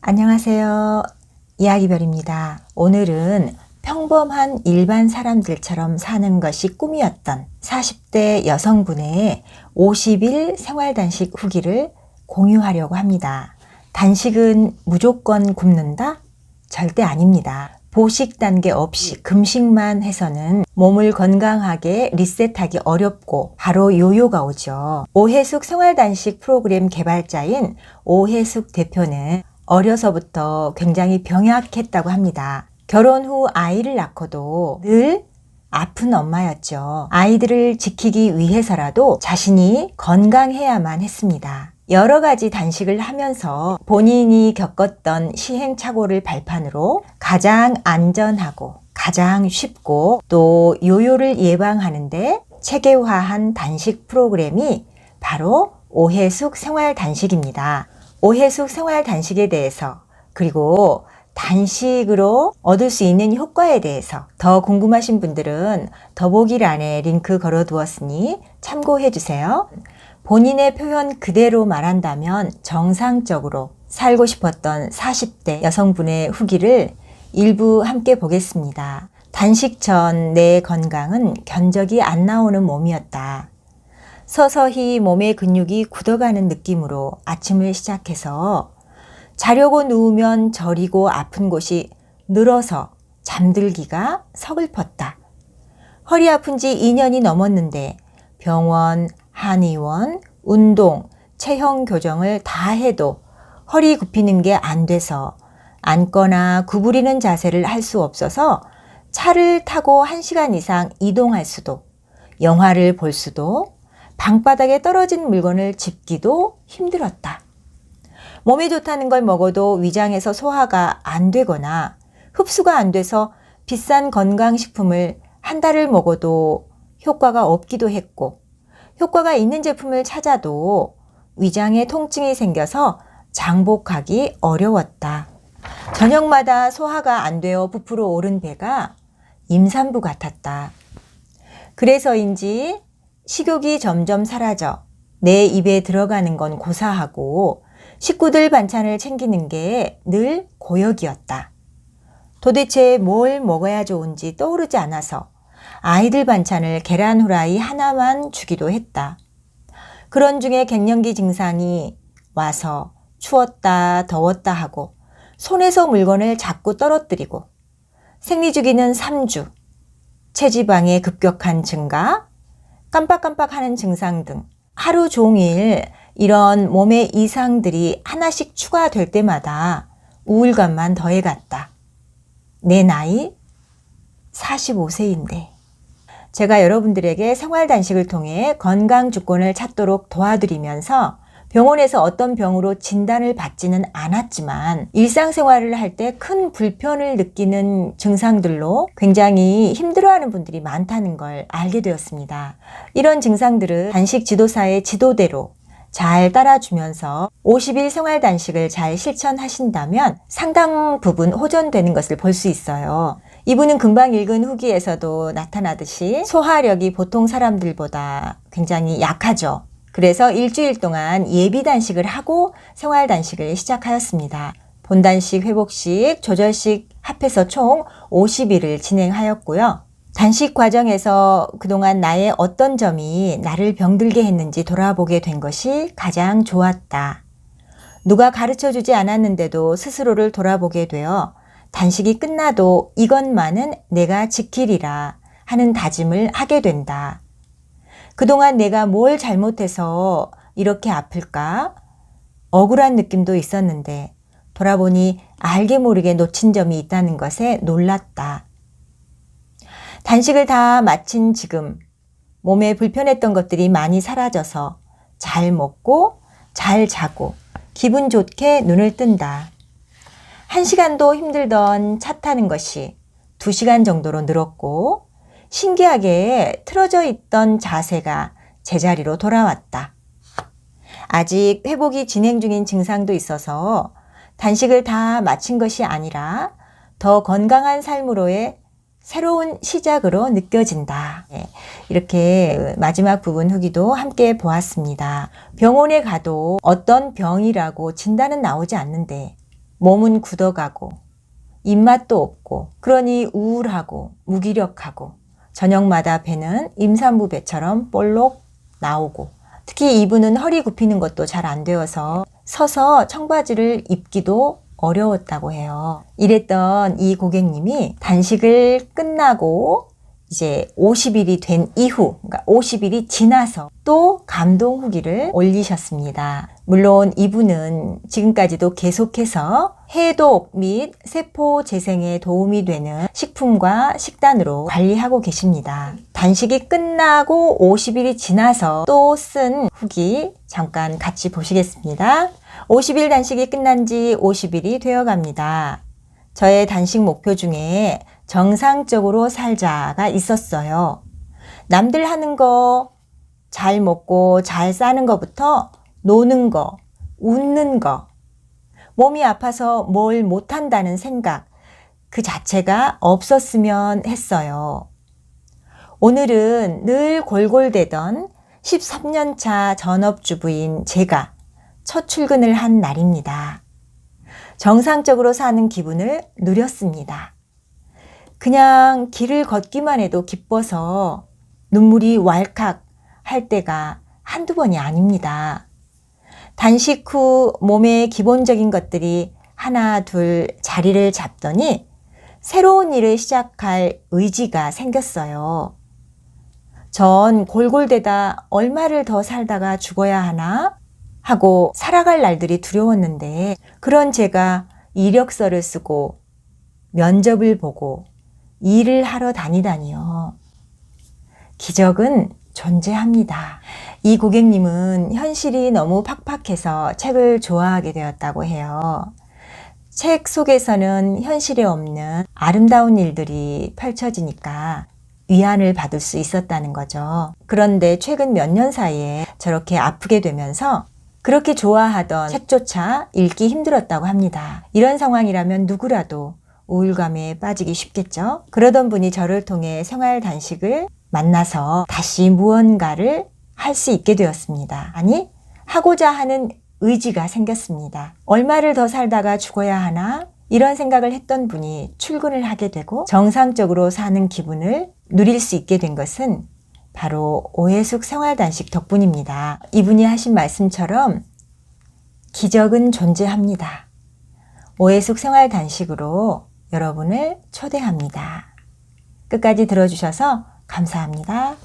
안녕하세요. 이야기별입니다. 오늘은 평범한 일반 사람들처럼 사는 것이 꿈이었던 40대 여성분의 50일 생활단식 후기를 공유하려고 합니다. 단식은 무조건 굶는다? 절대 아닙니다. 보식 단계 없이 금식만 해서는 몸을 건강하게 리셋하기 어렵고 바로 요요가 오죠. 오해숙 생활단식 프로그램 개발자인 오해숙 대표는 어려서부터 굉장히 병약했다고 합니다. 결혼 후 아이를 낳고도 늘 아픈 엄마였죠. 아이들을 지키기 위해서라도 자신이 건강해야만 했습니다. 여러 가지 단식을 하면서 본인이 겪었던 시행착오를 발판으로 가장 안전하고 가장 쉽고 또 요요를 예방하는데 체계화한 단식 프로그램이 바로 오해숙 생활 단식입니다. 오해숙 생활 단식에 대해서 그리고 단식으로 얻을 수 있는 효과에 대해서 더 궁금하신 분들은 더보기란에 링크 걸어 두었으니 참고해 주세요. 본인의 표현 그대로 말한다면 정상적으로 살고 싶었던 40대 여성분의 후기를 일부 함께 보겠습니다. 단식 전 내 건강은 견적이 안 나오는 몸이었다. 서서히 몸의 근육이 굳어가는 느낌으로 아침을 시작해서 자려고 누우면 저리고 아픈 곳이 늘어서 잠들기가 서글펐다. 허리 아픈 지 2년이 넘었는데 병원, 한의원, 운동, 체형 교정을 다 해도 허리 굽히는 게 안 돼서 앉거나 구부리는 자세를 할 수 없어서 차를 타고 1시간 이상 이동할 수도, 영화를 볼 수도, 방바닥에 떨어진 물건을 짚기도 힘들었다. 몸에 좋다는 걸 먹어도 위장에서 소화가 안 되거나 흡수가 안 돼서 비싼 건강식품을 한 달을 먹어도 효과가 없기도 했고, 효과가 있는 제품을 찾아도 위장에 통증이 생겨서 장복하기 어려웠다. 저녁마다 소화가 안 되어 부풀어 오른 배가 임산부 같았다. 그래서인지 식욕이 점점 사라져 내 입에 들어가는 건 고사하고 식구들 반찬을 챙기는 게 늘 고역이었다. 도대체 뭘 먹어야 좋은지 떠오르지 않아서 아이들 반찬을 계란 후라이 하나만 주기도 했다. 그런 중에 갱년기 증상이 와서 추웠다, 더웠다 하고 손에서 물건을 자꾸 떨어뜨리고 생리 주기는 3주, 체지방의 급격한 증가, 깜빡깜빡 하는 증상 등 하루 종일 이런 몸의 이상들이 하나씩 추가될 때마다 우울감만 더해갔다. 내 나이 45세인데. 제가 여러분들에게 생활 단식을 통해 건강 주권을 찾도록 도와드리면서 병원에서 어떤 병으로 진단을 받지는 않았지만 일상생활을 할 때 큰 불편을 느끼는 증상들로 굉장히 힘들어하는 분들이 많다는 걸 알게 되었습니다. 이런 증상들은 단식 지도사의 지도대로 잘 따라주면서 50일 생활 단식을 잘 실천하신다면 상당 부분 호전되는 것을 볼 수 있어요. 이분은 금방 읽은 후기에서도 나타나듯이 소화력이 보통 사람들보다 굉장히 약하죠. 그래서 일주일 동안 예비 단식을 하고 생활 단식을 시작하였습니다. 본단식, 회복식, 조절식 합해서 총 50일을 진행하였고요. 단식 과정에서 그동안 나의 어떤 점이 나를 병들게 했는지 돌아보게 된 것이 가장 좋았다. 누가 가르쳐 주지 않았는데도 스스로를 돌아보게 되어 단식이 끝나도 이것만은 내가 지키리라 하는 다짐을 하게 된다. 그동안 내가 뭘 잘못해서 이렇게 아플까? 억울한 느낌도 있었는데 돌아보니 알게 모르게 놓친 점이 있다는 것에 놀랐다. 단식을 다 마친 지금 몸에 불편했던 것들이 많이 사라져서 잘 먹고 잘 자고 기분 좋게 눈을 뜬다. 한 시간도 힘들던 차 타는 것이 두 시간 정도로 늘었고 신기하게 틀어져 있던 자세가 제자리로 돌아왔다. 아직 회복이 진행 중인 증상도 있어서 단식을 다 마친 것이 아니라 더 건강한 삶으로의 새로운 시작으로 느껴진다. 네, 이렇게 마지막 부분 후기도 함께 보았습니다. 병원에 가도 어떤 병이라고 진단은 나오지 않는데 몸은 굳어가고 입맛도 없고 그러니 우울하고 무기력하고 저녁마다 배는 임산부 배처럼 볼록 나오고 특히 이분은 허리 굽히는 것도 잘 안 되어서 서서 청바지를 입기도 어려웠다고 해요. 이랬던 이 고객님이 단식을 끝나고 이제 50일이 된 이후, 그러니까 50일이 지나서 또 감동 후기를 올리셨습니다. 물론 이분은 지금까지도 계속해서 해독 및 세포 재생에 도움이 되는 식품과 식단으로 관리하고 계십니다. 단식이 끝나고 50일이 지나서 또 쓴 후기 잠깐 같이 보시겠습니다. 50일 단식이 끝난 지 50일이 되어 갑니다. 저의 단식 목표 중에 정상적으로 살자가 있었어요. 남들 하는 거, 잘 먹고 잘 사는 것부터 노는 거, 웃는 거, 몸이 아파서 뭘 못한다는 생각, 그 자체가 없었으면 했어요. 오늘은 늘 골골대던 13년차 전업주부인 제가 첫 출근을 한 날입니다. 정상적으로 사는 기분을 누렸습니다. 그냥 길을 걷기만 해도 기뻐서 눈물이 왈칵 할 때가 한두 번이 아닙니다. 단식 후 몸의 기본적인 것들이 하나, 둘 자리를 잡더니 새로운 일을 시작할 의지가 생겼어요. 전 골골대다 얼마를 더 살다가 죽어야 하나 하고 살아갈 날들이 두려웠는데 그런 제가 이력서를 쓰고 면접을 보고 일을 하러 다니다니요. 기적은 존재합니다. 이 고객님은 현실이 너무 팍팍해서 책을 좋아하게 되었다고 해요. 책 속에서는 현실에 없는 아름다운 일들이 펼쳐지니까 위안을 받을 수 있었다는 거죠. 그런데 최근 몇 년 사이에 저렇게 아프게 되면서 그렇게 좋아하던 책조차 읽기 힘들었다고 합니다. 이런 상황이라면 누구라도 우울감에 빠지기 쉽겠죠. 그러던 분이 저를 통해 생활 단식을 만나서 다시 무언가를 할 수 있게 되었습니다. 아니, 하고자 하는 의지가 생겼습니다. 얼마를 더 살다가 죽어야 하나? 이런 생각을 했던 분이 출근을 하게 되고 정상적으로 사는 기분을 누릴 수 있게 된 것은 바로 오해숙 생활단식 덕분입니다. 이분이 하신 말씀처럼 기적은 존재합니다. 오해숙 생활단식으로 여러분을 초대합니다. 끝까지 들어주셔서 감사합니다.